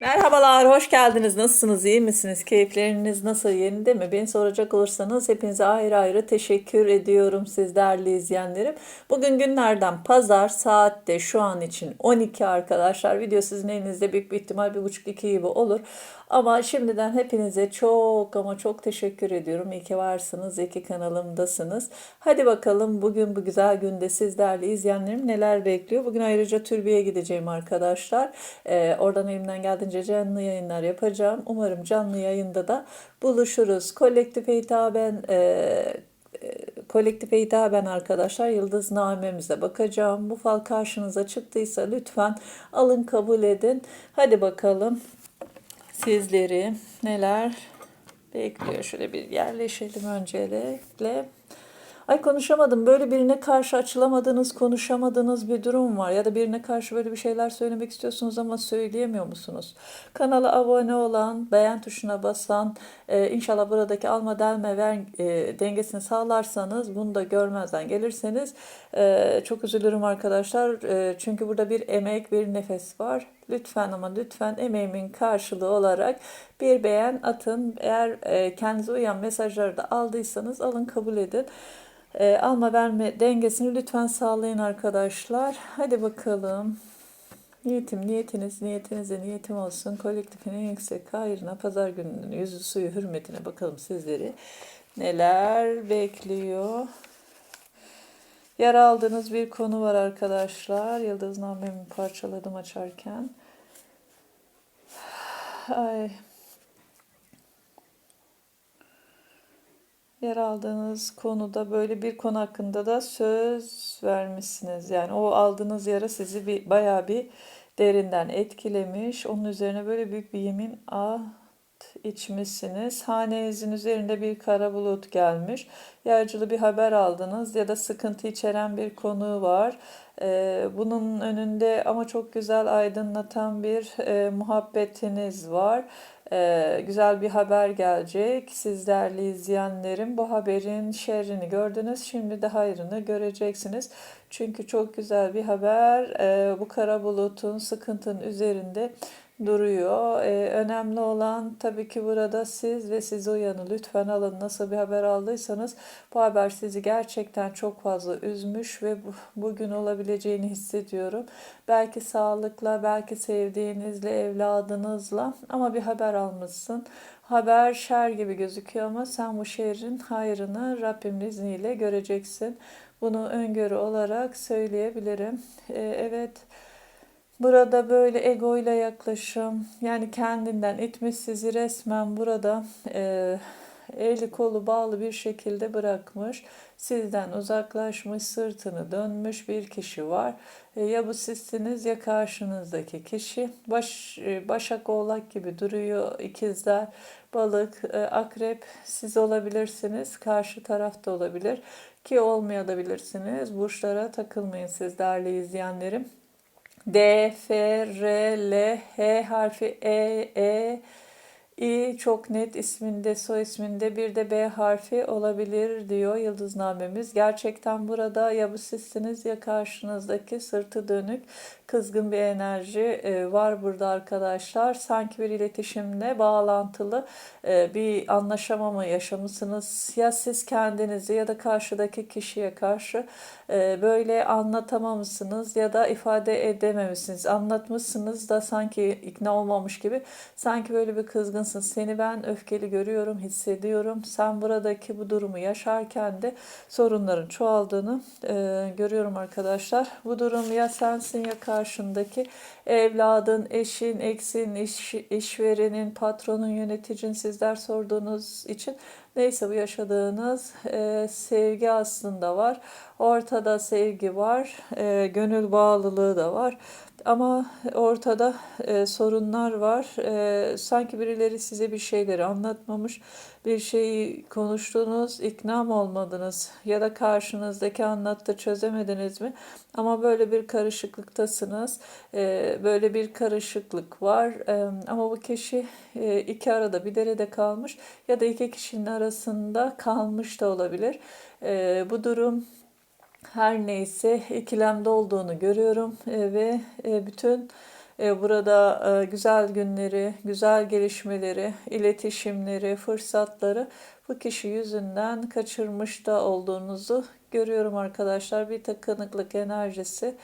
Merhabalar, hoş geldiniz. Nasılsınız, iyi misiniz? Keyifleriniz nasıl, yerinde mi? Beni soracak olursanız hepinize ayrı ayrı teşekkür ediyorum siz değerli izleyenlerim. Bugün günlerden pazar, saatte şu an için 12 arkadaşlar. Video sizin elinizde büyük bir ihtimal bir buçuk iki gibi olur. Ama şimdiden hepinize çok ama çok teşekkür ediyorum. İyi ki varsınız, iyi ki kanalımdasınız. Hadi bakalım bugün bu güzel günde siz değerli izleyenlerim neler bekliyor? Bugün ayrıca Türbiye'ye gideceğim arkadaşlar. Ee, oradan elimden geldiğince canlı yayınlar yapacağım. Umarım canlı yayında da buluşuruz. Kolektif hitaben e, e, kolektife hitaben arkadaşlar yıldız namemize bakacağım. Bu fal karşınıza çıktıysa lütfen alın kabul edin. Hadi bakalım sizleri neler bekliyor. Şöyle bir yerleşelim öncelikle. Ay konuşamadım. Böyle birine karşı açılamadığınız, konuşamadığınız bir durum var. Ya da birine karşı böyle bir şeyler söylemek istiyorsunuz ama söyleyemiyor musunuz? Kanala abone olan, beğen tuşuna basan, e, inşallah buradaki alma delme ver e, dengesini sağlarsanız, bunu da görmezden gelirseniz e, çok üzülürüm arkadaşlar. E, çünkü burada bir emek, bir nefes var. Lütfen ama lütfen emeğimin karşılığı olarak bir beğen atın. Eğer e, kendinize uyan mesajları da aldıysanız alın kabul edin. E, alma verme dengesini lütfen sağlayın arkadaşlar. Hadi bakalım. Niyetim, niyetiniz, niyetinize niyetim olsun. Kolektifin en yüksek hayrına, pazar gününün yüzü suyu hürmetine bakalım sizleri neler bekliyor. Yer aldığınız bir konu var arkadaşlar. Yıldıznamemi parçaladım açarken. Ay. Yer aldığınız konuda böyle bir konu hakkında da söz vermişsiniz. Yani o aldığınız yara sizi bir bayağı bir derinden etkilemiş. Onun üzerine böyle büyük bir yemin ah içmişsiniz. Hanenizin üzerinde bir kara bulut gelmiş. Yağcılı bir haber aldınız ya da sıkıntı içeren bir konu var. Ee, bunun önünde ama çok güzel aydınlatan bir e, muhabbetiniz var. Ee, güzel bir haber gelecek. Sizlerle izleyenlerim bu haberin şerrini gördünüz. Şimdi de hayrını göreceksiniz. Çünkü çok güzel bir haber. Ee, bu kara bulutun sıkıntının üzerinde duruyor. Ee, önemli olan tabii ki burada siz ve siz uyanı lütfen alın. Nasıl bir haber aldıysanız bu haber sizi gerçekten çok fazla üzmüş ve bu, bugün olabileceğini hissediyorum. Belki sağlıkla, belki sevdiğinizle, evladınızla ama bir haber almışsın. Haber şer gibi gözüküyor ama sen bu şehrin hayrını Rabbimin izniyle göreceksin. Bunu öngörü olarak söyleyebilirim. Ee, evet. Burada böyle egoyla yaklaşım, yani kendinden itmiş sizi resmen burada e, eli kolu bağlı bir şekilde bırakmış, sizden uzaklaşmış, sırtını dönmüş bir kişi var. E, ya bu sizsiniz ya karşınızdaki kişi. Baş, e, başak oğlak gibi duruyor ikizler, balık, e, akrep siz olabilirsiniz, karşı tarafta olabilir ki olmayabilirsiniz. Burçlara takılmayın siz değerli izleyenlerim. D, F, R, L, H harfi, E, E, İ çok net isminde, soy isminde bir de B harfi olabilir diyor yıldıznamemiz. Gerçekten burada ya bu sizsiniz ya karşınızdaki sırtı dönük kızgın bir enerji e, var burada arkadaşlar. Sanki bir iletişimle bağlantılı e, bir anlaşamama yaşamışsınız. Ya siz kendinizi ya da karşıdaki kişiye karşı e, böyle anlatamamışsınız ya da ifade edememişsiniz. Anlatmışsınız da sanki ikna olmamış gibi. Sanki böyle bir kızgınsın. Seni ben öfkeli görüyorum, hissediyorum. Sen buradaki bu durumu yaşarken de sorunların çoğaldığını görüyorum arkadaşlar. Bu durum ya sensin ya karşı karşındaki evladın, eşin, eksin, iş, işverenin, patronun, yöneticin sizler sorduğunuz için neyse bu yaşadığınız e, sevgi aslında var. Ortada sevgi var, e, gönül bağlılığı da var. Ama ortada e, sorunlar var. E, sanki birileri size bir şeyleri anlatmamış, bir şeyi konuştunuz, ikna mı olmadınız ya da karşınızdaki anlattı çözemediniz mi? Ama böyle bir karışıklıktasınız, e, böyle bir karışıklık var. E, ama bu kişi e, iki arada bir derede kalmış ya da iki kişinin arasında kalmış da olabilir. E, bu durum her neyse ikilemde olduğunu görüyorum e, ve e, bütün E, Burada güzel günleri, güzel gelişmeleri, iletişimleri, fırsatları bu kişi yüzünden kaçırmış da olduğunuzu görüyorum arkadaşlar. Bir takınıklık enerjisi.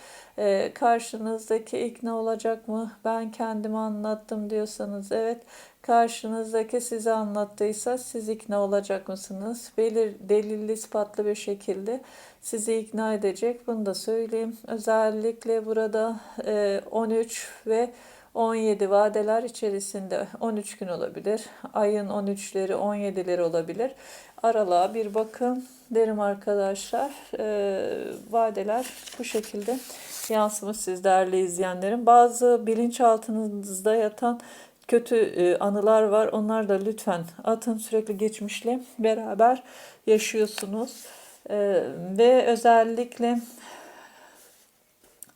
Karşınızdaki ikna olacak mı? Ben kendimi anlattım diyorsanız evet. Karşınızdaki size anlattıysa siz ikna olacak mısınız? Belir, delilli ispatlı bir şekilde sizi ikna edecek. Bunu da söyleyeyim. Özellikle burada e, 13 ve 17 vadeler içerisinde 13 gün olabilir. Ayın 13'leri 17'leri olabilir. Aralığa bir bakın derim arkadaşlar. E, vadeler bu şekilde yansımış siz değerli izleyenlerim. Bazı bilinçaltınızda yatan kötü e, anılar var. Onlar da lütfen atın sürekli geçmişle beraber yaşıyorsunuz. E, ve özellikle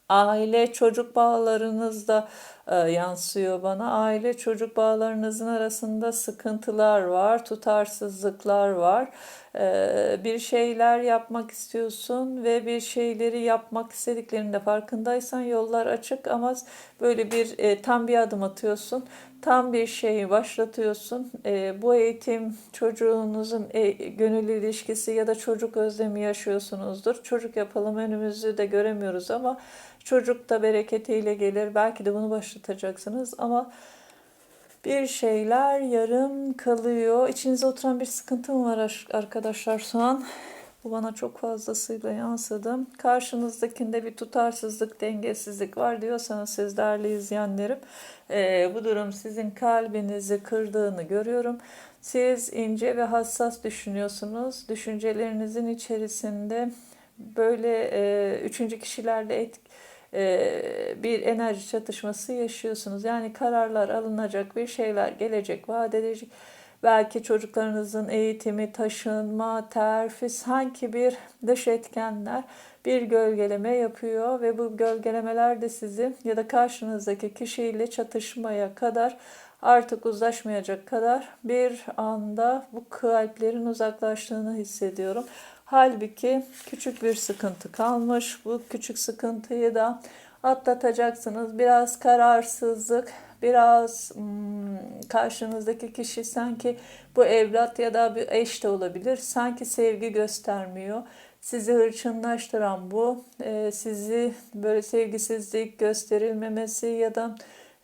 aile çocuk bağlarınızda e, yansıyor bana. Aile çocuk bağlarınızın arasında sıkıntılar var, tutarsızlıklar var. E, bir şeyler yapmak istiyorsun ve bir şeyleri yapmak istediklerinde farkındaysan yollar açık ama böyle bir tam bir adım atıyorsun. Tam bir şeyi başlatıyorsun. E, bu eğitim çocuğunuzun e, gönül ilişkisi ya da çocuk özlemi yaşıyorsunuzdur. Çocuk yapalım önümüzü de göremiyoruz ama çocuk da bereketiyle gelir. Belki de bunu başlatacaksınız ama bir şeyler yarım kalıyor. İçinize oturan bir sıkıntı mı var arkadaşlar şu an? Bu bana çok fazlasıyla yansıdı. Karşınızdakinde bir tutarsızlık, dengesizlik var diyorsanız siz değerli izleyenlerim, e, bu durum sizin kalbinizi kırdığını görüyorum. Siz ince ve hassas düşünüyorsunuz. Düşüncelerinizin içerisinde böyle e, üçüncü kişilerle et, e, bir enerji çatışması yaşıyorsunuz. Yani kararlar alınacak, bir şeyler gelecek, vaat edecek Belki çocuklarınızın eğitimi, taşınma, terfi sanki bir dış etkenler bir gölgeleme yapıyor ve bu gölgelemeler de sizi ya da karşınızdaki kişiyle çatışmaya kadar artık uzlaşmayacak kadar bir anda bu kalplerin uzaklaştığını hissediyorum. Halbuki küçük bir sıkıntı kalmış. Bu küçük sıkıntıyı da atlatacaksınız. Biraz kararsızlık, biraz hmm, karşınızdaki kişi sanki bu evlat ya da bir eş de olabilir. Sanki sevgi göstermiyor. Sizi hırçınlaştıran bu. E, sizi böyle sevgisizlik gösterilmemesi ya da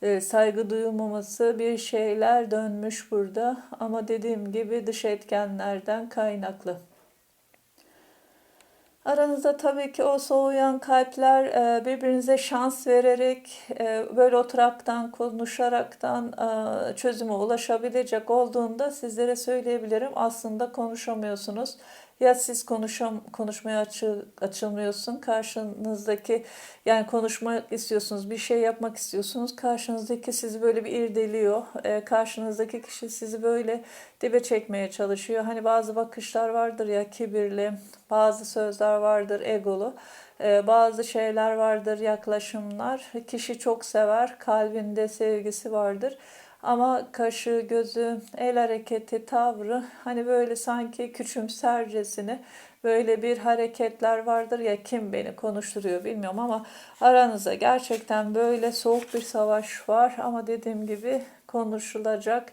e, saygı duyulmaması bir şeyler dönmüş burada. Ama dediğim gibi dış etkenlerden kaynaklı. Aranızda tabii ki o soğuyan kalpler e, birbirinize şans vererek e, böyle oturaktan, konuşaraktan e, çözüme ulaşabilecek olduğunda sizlere söyleyebilirim. Aslında konuşamıyorsunuz. Ya siz konuşam, konuşmaya açı, açılmıyorsun. Karşınızdaki yani konuşmak istiyorsunuz, bir şey yapmak istiyorsunuz. Karşınızdaki sizi böyle bir irdeliyor. E, karşınızdaki kişi sizi böyle dibe çekmeye çalışıyor. Hani bazı bakışlar vardır ya kibirli, bazı sözler vardır egolu. E, bazı şeyler vardır yaklaşımlar. Kişi çok sever, kalbinde sevgisi vardır. Ama kaşı, gözü, el hareketi, tavrı hani böyle sanki küçümsercesine böyle bir hareketler vardır ya kim beni konuşturuyor bilmiyorum ama aranızda gerçekten böyle soğuk bir savaş var ama dediğim gibi konuşulacak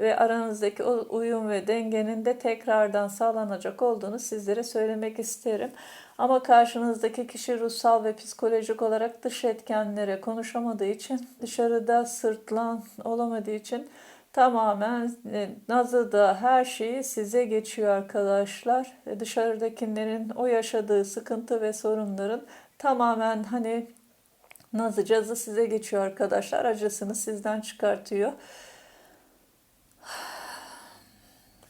ve aranızdaki o uyum ve dengenin de tekrardan sağlanacak olduğunu sizlere söylemek isterim. Ama karşınızdaki kişi ruhsal ve psikolojik olarak dış etkenlere konuşamadığı için, dışarıda sırtlan olamadığı için tamamen e, nazıda her şeyi size geçiyor arkadaşlar. E, dışarıdakilerin o yaşadığı sıkıntı ve sorunların tamamen hani nazı cazı size geçiyor arkadaşlar. Acısını sizden çıkartıyor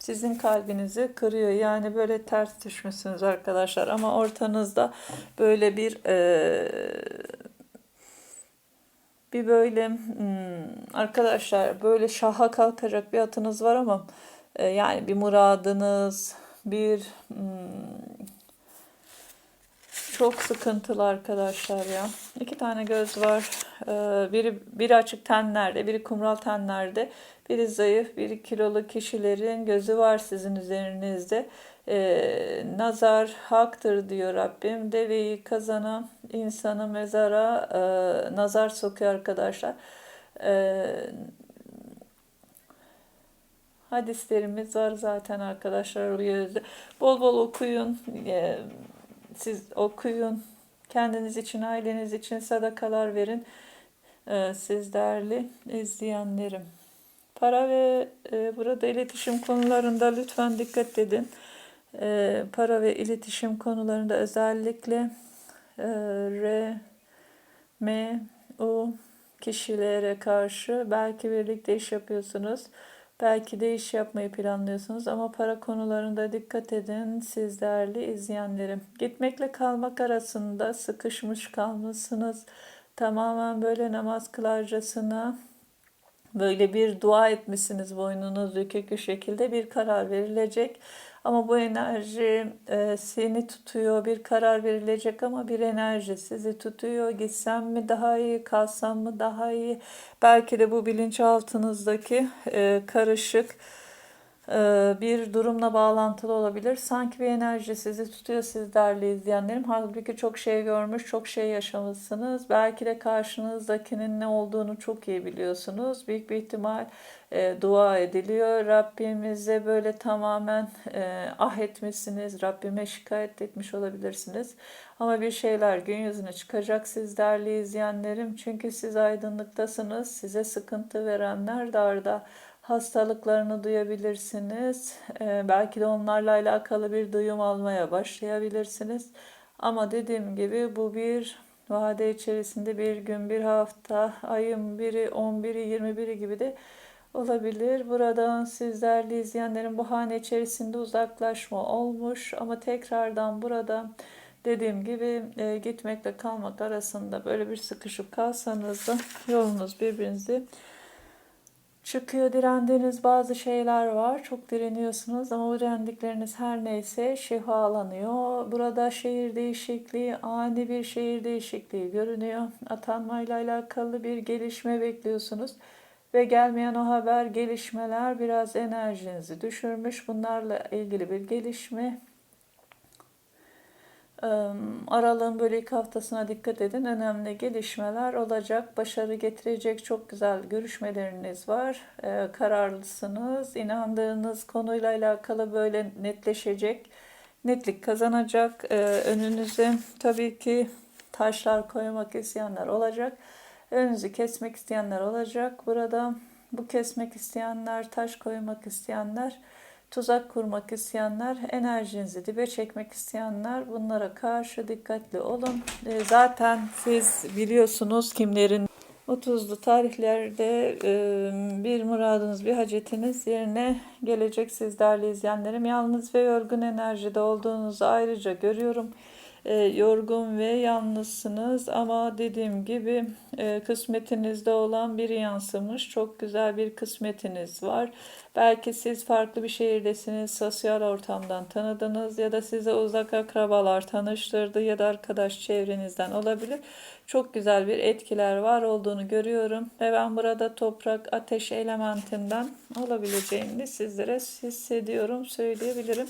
sizin kalbinizi kırıyor. Yani böyle ters düşmüşsünüz arkadaşlar ama ortanızda böyle bir e, bir böyle hmm, arkadaşlar böyle şaha kalkacak bir atınız var ama e, yani bir muradınız bir hmm, çok sıkıntılı arkadaşlar ya. İki tane göz var. Ee, biri, biri açık tenlerde, biri kumral tenlerde. Biri zayıf, biri kilolu kişilerin gözü var sizin üzerinizde. E, nazar haktır diyor Rabbim. Deveyi kazana, insanı mezara e, nazar sokuyor arkadaşlar. E, hadislerimiz var zaten arkadaşlar. Bol bol okuyun. E, siz okuyun. Kendiniz için, aileniz için sadakalar verin. E, siz değerli izleyenlerim. Para ve e, burada iletişim konularında lütfen dikkat edin. E, para ve iletişim konularında özellikle e, R, M, U kişilere karşı belki birlikte iş yapıyorsunuz. Belki de iş yapmayı planlıyorsunuz ama para konularında dikkat edin siz değerli izleyenlerim. Gitmekle kalmak arasında sıkışmış kalmışsınız. Tamamen böyle namaz kılarcasına böyle bir dua etmişsiniz boynunuz bükük şekilde bir karar verilecek. Ama bu enerji e, seni tutuyor, bir karar verilecek ama bir enerji sizi tutuyor. Gitsem mi daha iyi, kalsam mı daha iyi? Belki de bu bilinçaltınızdaki e, karışık bir durumla bağlantılı olabilir. Sanki bir enerji sizi tutuyor siz değerli izleyenlerim. Halbuki çok şey görmüş, çok şey yaşamışsınız. Belki de karşınızdakinin ne olduğunu çok iyi biliyorsunuz. Büyük bir ihtimal e, dua ediliyor. Rabbimize böyle tamamen e, ah etmişsiniz. Rabbime şikayet etmiş olabilirsiniz. Ama bir şeyler gün yüzüne çıkacak siz değerli izleyenlerim. Çünkü siz aydınlıktasınız. Size sıkıntı verenler darda hastalıklarını duyabilirsiniz. Ee, belki de onlarla alakalı bir duyum almaya başlayabilirsiniz. Ama dediğim gibi bu bir vade içerisinde bir gün, bir hafta, ayın biri, 11'i, 21'i gibi de olabilir. Buradan sizlerle izleyenlerin bu hane içerisinde uzaklaşma olmuş ama tekrardan burada dediğim gibi e, gitmekle kalmak arasında böyle bir sıkışıp kalsanız da yolunuz birbirinizi çıkıyor direndiğiniz bazı şeyler var. Çok direniyorsunuz ama bu direndikleriniz her neyse şifalanıyor. Burada şehir değişikliği, ani bir şehir değişikliği görünüyor. Atanmayla alakalı bir gelişme bekliyorsunuz. Ve gelmeyen o haber, gelişmeler biraz enerjinizi düşürmüş. Bunlarla ilgili bir gelişme Aralığın böyle ilk haftasına dikkat edin. Önemli gelişmeler olacak. Başarı getirecek çok güzel görüşmeleriniz var. Kararlısınız. İnandığınız konuyla alakalı böyle netleşecek. Netlik kazanacak. Önünüze tabii ki taşlar koymak isteyenler olacak. Önünüzü kesmek isteyenler olacak. Burada bu kesmek isteyenler, taş koymak isteyenler tuzak kurmak isteyenler, enerjinizi dibe çekmek isteyenler bunlara karşı dikkatli olun. E, zaten siz biliyorsunuz kimlerin 30'lu tarihlerde e, bir muradınız, bir hacetiniz yerine gelecek siz değerli izleyenlerim. Yalnız ve yorgun enerjide olduğunuzu ayrıca görüyorum e, yorgun ve yalnızsınız ama dediğim gibi kısmetinizde olan biri yansımış. Çok güzel bir kısmetiniz var. Belki siz farklı bir şehirdesiniz, sosyal ortamdan tanıdınız ya da size uzak akrabalar tanıştırdı ya da arkadaş çevrenizden olabilir. Çok güzel bir etkiler var olduğunu görüyorum ve ben burada toprak, ateş elementinden olabileceğini sizlere hissediyorum, söyleyebilirim.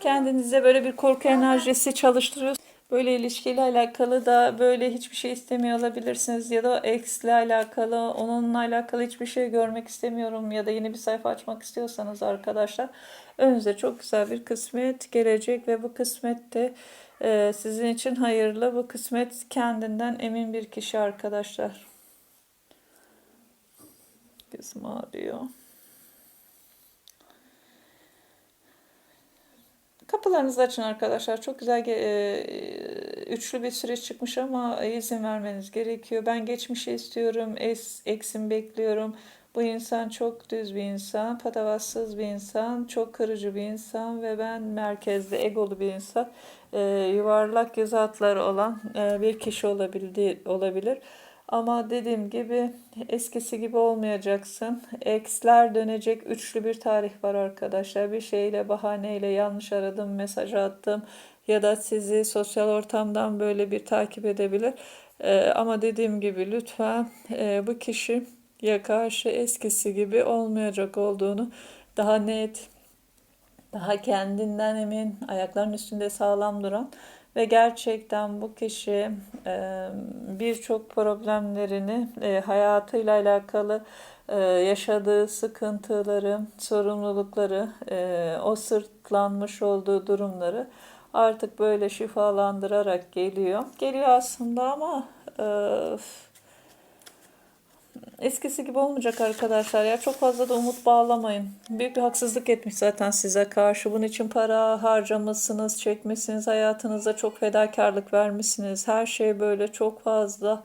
Kendinize böyle bir korku enerjisi çalıştırıyorsunuz. Böyle ilişkiyle alakalı da böyle hiçbir şey istemiyor olabilirsiniz ya da eksle alakalı, onunla alakalı hiçbir şey görmek istemiyorum ya da yeni bir sayfa açmak istiyorsanız arkadaşlar önünüze çok güzel bir kısmet gelecek ve bu kısmet de e, sizin için hayırlı. Bu kısmet kendinden emin bir kişi arkadaşlar. Gözüm ağrıyor. Kapılarınızı açın arkadaşlar. Çok güzel e, üçlü bir süreç çıkmış ama izin vermeniz gerekiyor. Ben geçmişi istiyorum. Es, eksim bekliyorum. Bu insan çok düz bir insan, patavatsız bir insan, çok kırıcı bir insan ve ben merkezde egolu bir insan. E, yuvarlak hatları olan e, bir kişi olabildi, olabilir. Ama dediğim gibi eskisi gibi olmayacaksın. Eksler dönecek üçlü bir tarih var arkadaşlar. Bir şeyle bahaneyle yanlış aradım, mesaj attım ya da sizi sosyal ortamdan böyle bir takip edebilir. Ee, ama dediğim gibi lütfen e, bu kişi ya karşı eskisi gibi olmayacak olduğunu daha net daha kendinden emin, ayaklarının üstünde sağlam duran ve gerçekten bu kişi e, birçok problemlerini e, hayatıyla alakalı e, yaşadığı sıkıntıları, sorumlulukları, e, o sırtlanmış olduğu durumları artık böyle şifalandırarak geliyor. Geliyor aslında ama e, eskisi gibi olmayacak arkadaşlar ya. Çok fazla da umut bağlamayın. Büyük bir haksızlık etmiş zaten size karşı. Bunun için para harcamışsınız, çekmişsiniz. Hayatınıza çok fedakarlık vermişsiniz. Her şey böyle çok fazla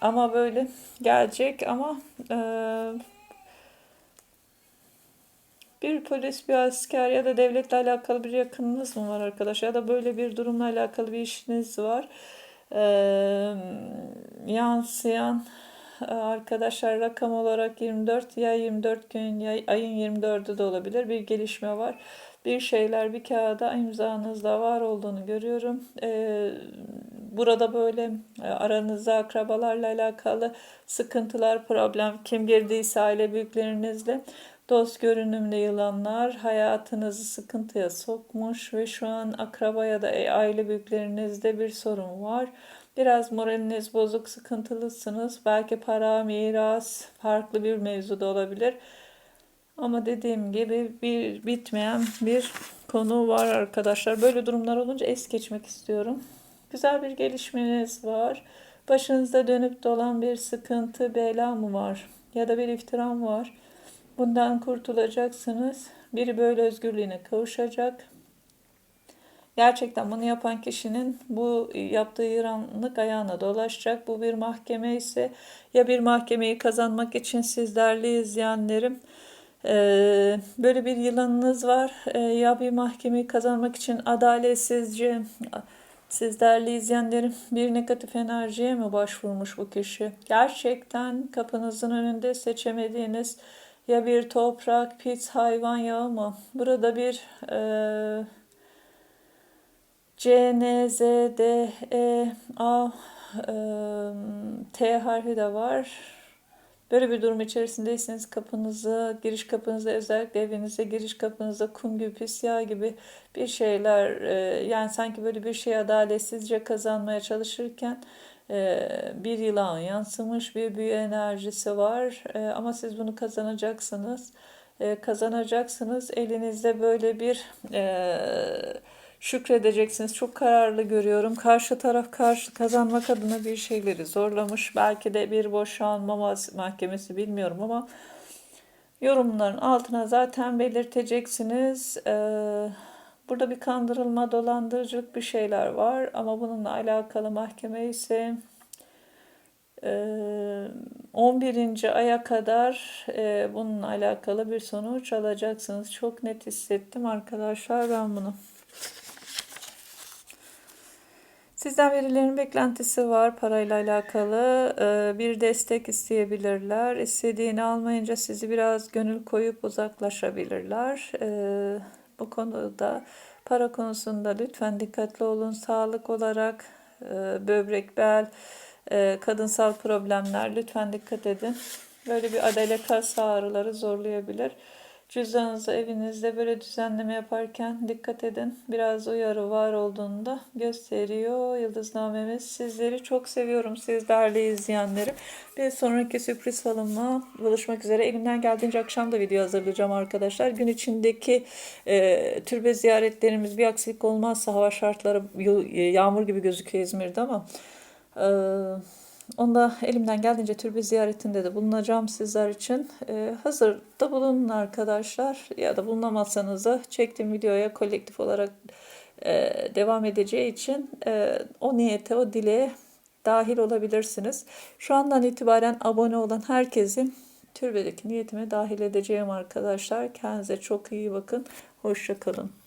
ama böyle gelecek ama bir polis, bir asker ya da devletle alakalı bir yakınınız mı var arkadaş? Ya da böyle bir durumla alakalı bir işiniz var. Ee, yansıyan e, arkadaşlar rakam olarak 24 ya 24 gün ya ayın 24'ü de olabilir. Bir gelişme var. Bir şeyler bir kağıda imzanızda var olduğunu görüyorum. Ee, burada böyle e, aranızda akrabalarla alakalı sıkıntılar, problem, kim girdiyse aile büyüklerinizle Dost görünümlü yılanlar hayatınızı sıkıntıya sokmuş ve şu an akraba ya da aile büyüklerinizde bir sorun var. Biraz moraliniz bozuk, sıkıntılısınız. Belki para, miras, farklı bir mevzu da olabilir. Ama dediğim gibi bir bitmeyen bir konu var arkadaşlar. Böyle durumlar olunca es geçmek istiyorum. Güzel bir gelişmeniz var. Başınızda dönüp dolan bir sıkıntı, bela mı var? Ya da bir iftira mı var? Bundan kurtulacaksınız. Biri böyle özgürlüğüne kavuşacak. Gerçekten bunu yapan kişinin bu yaptığı yıranlık ayağına dolaşacak. Bu bir mahkeme ise ya bir mahkemeyi kazanmak için siz değerli izleyenlerim e, böyle bir yılanınız var e, ya bir mahkemeyi kazanmak için adaletsizce siz değerli izleyenlerim bir negatif enerjiye mi başvurmuş bu kişi? Gerçekten kapınızın önünde seçemediğiniz ya bir toprak, pis, hayvan yağı mı? Burada bir e, C, N, Z, D, E, A, e, T harfi de var. Böyle bir durum içerisindeyseniz kapınızı, giriş kapınızda özellikle evinize giriş kapınızda kum gibi, pis yağ gibi bir şeyler e, yani sanki böyle bir şey adaletsizce kazanmaya çalışırken bir yılan yansımış bir büyü enerjisi var E, ama siz bunu kazanacaksınız. E, kazanacaksınız elinizde böyle bir e, şükredeceksiniz. Çok kararlı görüyorum. Karşı taraf karşı kazanmak adına bir şeyleri zorlamış. Belki de bir boşanma mahkemesi bilmiyorum ama yorumların altına zaten belirteceksiniz. Ee, burada bir kandırılma, dolandırıcılık bir şeyler var ama bununla alakalı mahkeme ise 11. Ee, aya kadar e, bununla alakalı bir sonuç alacaksınız. Çok net hissettim arkadaşlar ben bunu. Sizden birilerinin beklentisi var parayla alakalı. Ee, bir destek isteyebilirler. İstediğini almayınca sizi biraz gönül koyup uzaklaşabilirler. Bu konuda para konusunda lütfen dikkatli olun. Sağlık olarak e, böbrek, bel, e, kadınsal problemler lütfen dikkat edin. Böyle bir adale kas ağrıları zorlayabilir. Cüzdanınızı evinizde böyle düzenleme yaparken dikkat edin. Biraz uyarı var olduğunda gösteriyor yıldıznamemiz. Sizleri çok seviyorum siz değerli. Bir sonraki sürpriz falımla buluşmak üzere. Elimden geldiğince akşam da video hazırlayacağım arkadaşlar. Gün içindeki e, türbe ziyaretlerimiz bir aksilik olmazsa hava şartları yağmur gibi gözüküyor İzmir'de ama... E, Onda elimden geldiğince türbe ziyaretinde de bulunacağım sizler için. Ee, hazırda bulunun arkadaşlar ya da bulunamazsanız da çektiğim videoya kolektif olarak e, devam edeceği için e, o niyete, o dileğe dahil olabilirsiniz. Şu andan itibaren abone olan herkesin türbedeki niyetime dahil edeceğim arkadaşlar. Kendinize çok iyi bakın. Hoşçakalın.